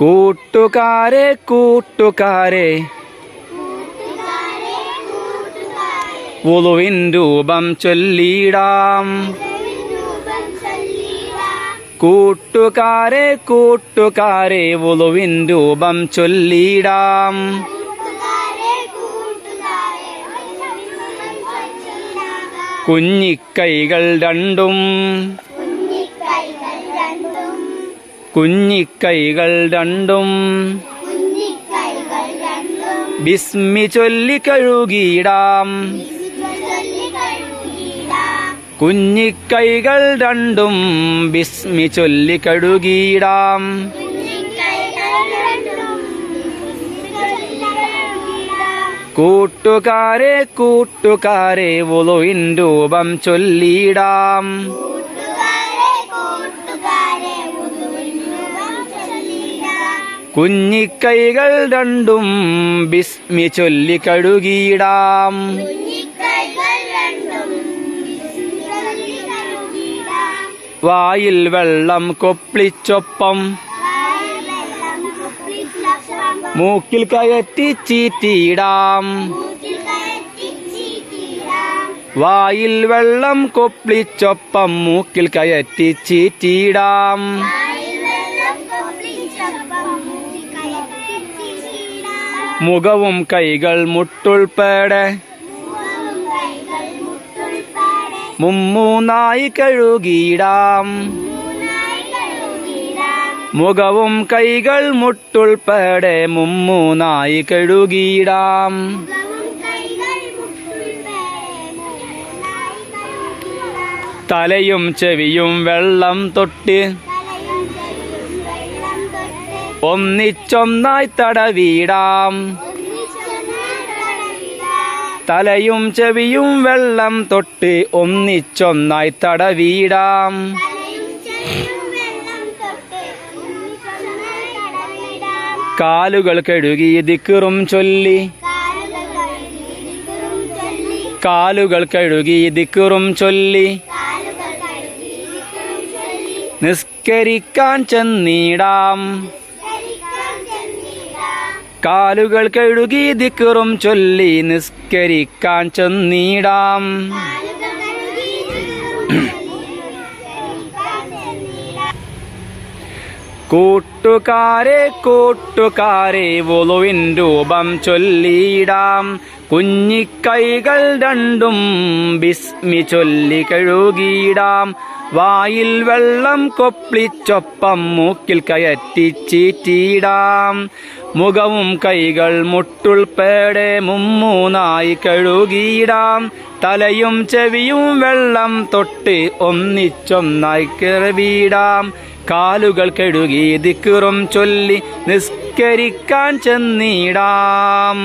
കൂട്ടുകാരെ കൂട്ടുകാരെ. ഉളുവിൻ രൂപം ചൊല്ലിടാം. കൂട്ടുകാരെ കൂട്ടുകാരെ ഉളുവിൻ രൂപം ചൊല്ലിടാം. കുഞ്ഞിക്കൈകൾ രണ്ടും. കുഞ്ഞിക്കൈകൾ രണ്ടും ബിസ്മി ചൊല്ലി കഴുകിയിടാം. കുഞ്ഞിക്കൈകൾ രണ്ടും ബിസ്മി ചൊല്ലി കഴുകിയിടാം. കൂട്ടുകാരെ കൂട്ടുകാരെ ഉളുവിൻ രൂപം ചൊല്ലിടാം കുഞ്ഞിക്കൈകൾ രണ്ടും ബിസ്മി ചൊല്ലി കഴുകിയിടാം. വായിൽ വെള്ളം കൊപ്പിളിച്ചൊപ്പം. മൂക്കിൽ കയറ്റി ചീറ്റിയിടാം. വായിൽ വെള്ളം കൊപ്പിളിച്ചൊപ്പം മൂക്കിൽ കയറ്റി ചീറ്റിയിടാം. മുഖവും കൈകൾ മുട്ടുൾപ്പെടെ. മുമ്മൂന്നായി കഴുകിയിടാം. മുഖവും കൈകൾ മുട്ടുൾപ്പെടെ മുമ്മൂന്നായി കഴുകിയിടാം. തലയും ചെവിയും വെള്ളം തൊട്ട് ഒന്നിച്ചൊന്നായി തടവിടാം. തലയും ചെവിയും വെള്ളം തൊട്ട് ഒന്നിച്ചൊന്നായി തടവിടാം. കാലുകൾ കഴുകി ദിക്കറും ചൊല്ലി. കാലുകൾ കഴുകി ദിക്കറും ചൊല്ലി. നിസ്കരിക്കാൻ ചെന്നിടാം. കാലുകൾ കഴുകി ദിക്കറും ചൊല്ലി നിസ്കരിക്കാൻ ചെന്നിടാം. കൂട്ടുകാരെ കൂട്ടുകാരെ വുളുവിൻ രൂപം ചൊല്ലിയിടാം. കുഞ്ഞിക്കൈകൾ രണ്ടും ബിസ്മി ചൊല്ലി കഴുകിയിടാം. വായിൽ വെള്ളം കൊപ്പിളിച്ചൊപ്പം മൂക്കിൽ കയറ്റി ചീറ്റിയിടാം. മുഖവും കൈകൾ മുട്ടുൾപ്പെടെ മുമ്മൂന്നായി കഴുകിയിടാം. തലയും ചെവിയും വെള്ളം തൊട്ട് ഒന്നിച്ചൊന്നായി കിറവിടാം കാലുകൾ കഴുകി ദിക്കുറും ചൊല്ലി നിസ്കരിക്കാൻ ചെന്നിടാം.